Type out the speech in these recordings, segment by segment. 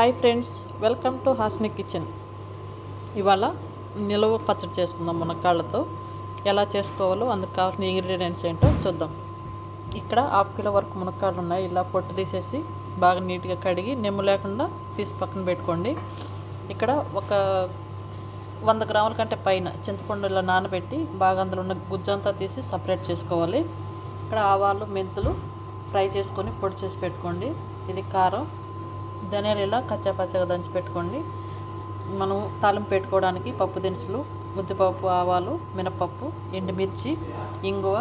Hi friends welcome to Hasni kitchen. ఇవాళ నిలవ పచ్చడి చేసుకుందాం మునక్కాళ్ళతో ఎలా చేసుకోవాలో అందుకు కావాల్సిన ఇంగ్రీడియంట్స్ ఏంటో చూద్దాం. ఇక్కడ హాఫ్ కిలో వరకు మునక్కాళ్ళు ఉన్నాయి ఇలా పొట్టు తీసేసి బాగా నీట్గా కడిగి నిమ్ము లేకుండా తీసి పక్కన పెట్టుకోండి. ఇక్కడ ఒక వంద గ్రాముల కంటే పైన చింతపండు ఇలా నానబెట్టి బాగా అందులో ఉన్న గుజ్జంతా తీసి సపరేట్ చేసుకోవాలి. ఇక్కడ ఆవాలు మెంతులు ఫ్రై చేసుకొని పొడి చేసి పెట్టుకోండి. ఇది కారం ధనియాలు ఇలా కచ్చా పచ్చగా దంచి పెట్టుకోండి. మనం తాలింపు పెట్టుకోవడానికి పప్పు దినుసులు ఉద్దిపప్పు ఆవాలు మినపప్పు ఎండుమిర్చి ఇంగువ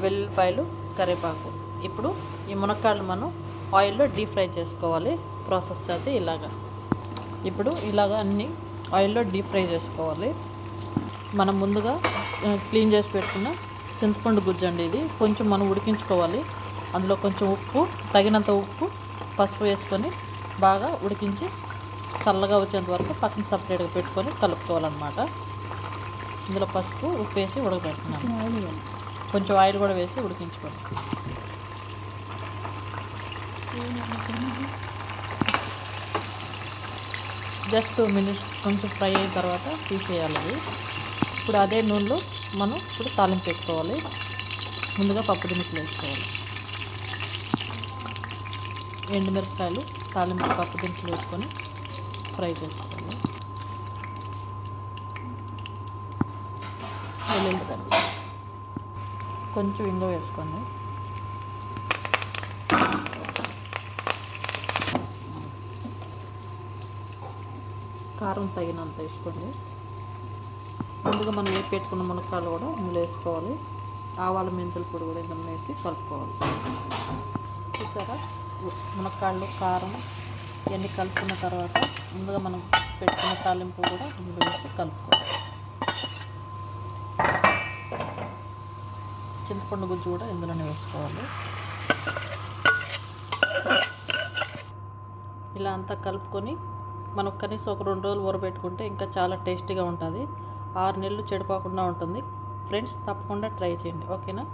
వెల్లుల్లిపాయలు కరివేపాకు. ఇప్పుడు ఈ మునక్కాయలు మనం ఆయిల్లో డీప్ ఫ్రై చేసుకోవాలి. ప్రాసెస్ అయితే ఇలాగా. ఇప్పుడు ఇలాగ అన్నీ ఆయిల్లో డీప్ ఫ్రై చేసుకోవాలి. మనం ముందుగా క్లీన్ చేసి పెట్టుకున్న చింతపండు గుజ్జు అండి ఇది. కొంచెం మనం ఉడికించుకోవాలి. అందులో కొంచెం ఉప్పు తగినంత ఉప్పు పసుపు వేసుకొని బాగా ఉడికించి చల్లగా వచ్చేంత వరకు పక్కన సపరేట్గా పెట్టుకొని కలుపుకోవాలన్నమాట. ఇందులో పసుపు ఉప్పు వేసి ఉడకబెట్టుకున్నాను కొంచెం ఆయిల్ కూడా వేసి ఉడికించుకోండి. జస్ట్ టూ మినిట్స్ కొంచెం ఫ్రై అయిన తర్వాత తీసేయాలి అది ఇప్పుడు అదే నూనెలో మనం ఇప్పుడు తాలింపు పెట్టుకోవాలి ముందుగా పప్పు దినుసులు వేసుకోవాలి. ఎండుమిరపకాయలు తాలింపు పప్పు దినుసులు వేసుకొని ఫ్రై చేసుకోవాలి వెల్లుల్లిపాయలు కొంచెం ఇంగ వేసుకోండి. కారం తగినంత వేసుకోండి. ముందుగా మనం వేసి పెట్టుకున్న మునక్కాయలు కూడా ఇందులో వేసుకోవాలి. ఆవాల మెంతుల పొడి కూడా ఇందులో వేసి కలుపుకోవాలి. చూసారా? మునక్కాళ్ళు కారం ఇవన్నీ కలుపుకున్న తర్వాత ముందుగా మనం పెట్టుకున్న తాలింపు కూడా ఇందులో వేసి కలుపుకోవాలి. చింతపండు గుజ్జు కూడా ఇందులోనే వేసుకోవాలి. ఇలా అంతా కలుపుకొని మనం కనీసం ఒక రెండు రోజులు ఊరబెట్టుకుంటే ఇంకా చాలా టేస్టీగా ఉంటుంది. ఆరు నెలలు చెడిపోకుండా ఉంటుంది. ఫ్రెండ్స్ తప్పకుండా ట్రై చేయండి. ఓకేనా?